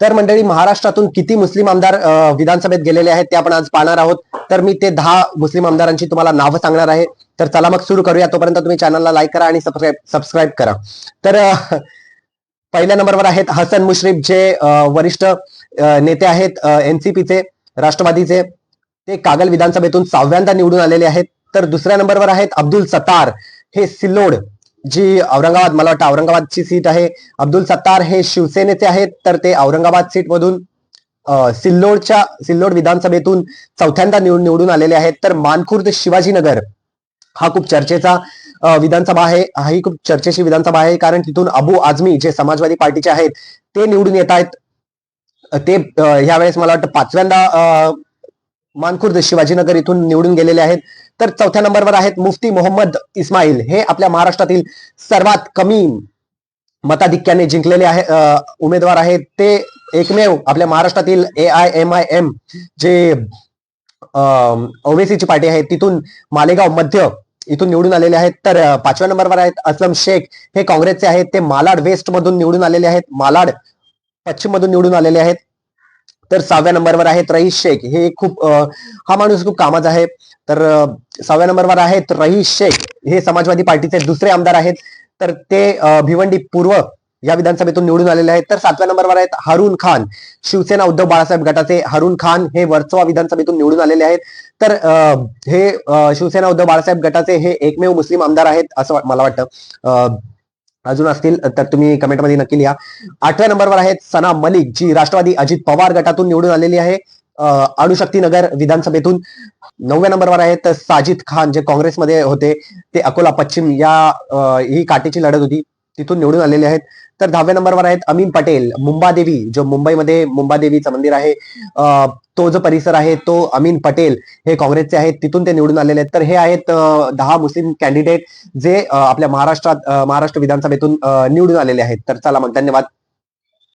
तर मंडळी महाराष्ट्रातून किती मुस्लिम आमदार विधानसभेत गेलेले आहेत ते आपण आज पाहणार आहोत. तर मी ते दहा मुस्लिम आमदारांची तुम्हाला नावं सांगणार आहे. तर चला मग सुरू करूया. तोपर्यंत तुम्ही चॅनलला लाईक करा आणि सबस्क्राईब सबस्क्राईब करा. तर पहिल्या नंबरवर आहेत हसन मुश्रीफ जे वरिष्ठ नेते आहेत एनसीपीचे राष्ट्रवादीचे. ते कागल विधानसभेतून सहाव्यांदा निवडून आलेले आहेत. तर दुसऱ्या नंबरवर आहेत अब्दुल सतार हे सिल्लोड जी औरंगाबाद मला वाटतं औरंगाबादची सीट आहे. अब्दुल सत्तार हे शिवसेनेचे आहेत तर ते औरंगाबाद सीट मधून सिल्लोडच्या सिल्लोड विधानसभेतून चौथ्यांदा निवडून आलेले आहेत. तर मानखुर्द शिवाजीनगर हा खूप चर्चेचा विधानसभा आहे. हाही खूप चर्चेची विधानसभा आहे कारण तिथून अबू आझमी जे समाजवादी पार्टीचे आहेत ते निवडून येत आहेत. ते ह्यावेळेस मला वाटतं पाचव्यांदा मानखुर्द शिवाजीनगर इथून निवडून गेलेले आहेत. तर चौथ्या नंबरवर आहेत मुफ्ती मोहम्मद इस्माईल. हे आपल्या महाराष्ट्रातील सर्वात कमी मताधिक्याने जिंकलेले आहे उमेदवार आहेत. ते एकमेव आपल्या महाराष्ट्रातील A I M I M जे ओवेसीची पार्टी आहे तिथून मालेगाव मध्य इथून निवडून आलेले आहेत. तर पाचव्या नंबरवर आहेत असलम शेख. हे काँग्रेसचे आहेत. ते मालाड वेस्ट मधून निवडून आलेले आहेत. मालाड पश्चिम मधून निवडून आलेले आहेत. तर सहाव्या नंबरवर आहेत रईस शेख. हे खूप हा माणूस खूप कामाचा आहे. तर सहाव्या नंबरवर आहेत रईस शेख. हे समाजवादी पार्टीचे दुसरे आमदार आहेत. तर ते भिवंडी पूर्व या विधानसभेतून निवडून आलेले आहेत. तर सातव्या नंबरवर आहेत हारून खान. शिवसेना उद्धव बाळासाहेब गटाचे हारून खान हे वर्सोवा विधानसभेतून निवडून आलेले आहेत. तर हे शिवसेना उद्धव बाळासाहेब गटाचे हे एकमेव मुस्लिम आमदार आहेत असं मला वाटतं. अजून असतील तर तुम्ही कमेंटमध्ये नक्की लिहा. आठव्या नंबरवर आहेत सना मलिक जी राष्ट्रवादी अजित पवार गटातून निवडून आलेली आहे अ, अणुशक्ती नगर विधानसभेतून. नवव्या नंबरवर आहेत साजिद खान जे काँग्रेसमध्ये होते ते अकोला पश्चिम या ही काटेची लढत होती तिथून निवडून आलेले आहेत. तर दहाव्या नंबरवर आहेत अमीन पटेल मुंबादेवी जो मुंबईमध्ये मुंबादेवीचं मंदिर आहे. तो जो परिसर आहे तो अमीन पटेल हे काँग्रेसचे आहेत. तिथून ते निवडून आलेले आहेत. तर हे आहेत दहा मुस्लिम कॅन्डिडेट जे आपल्या महाराष्ट्रात महाराष्ट्र विधानसभेतून निवडून आलेले आहेत. तर चला मग धन्यवाद.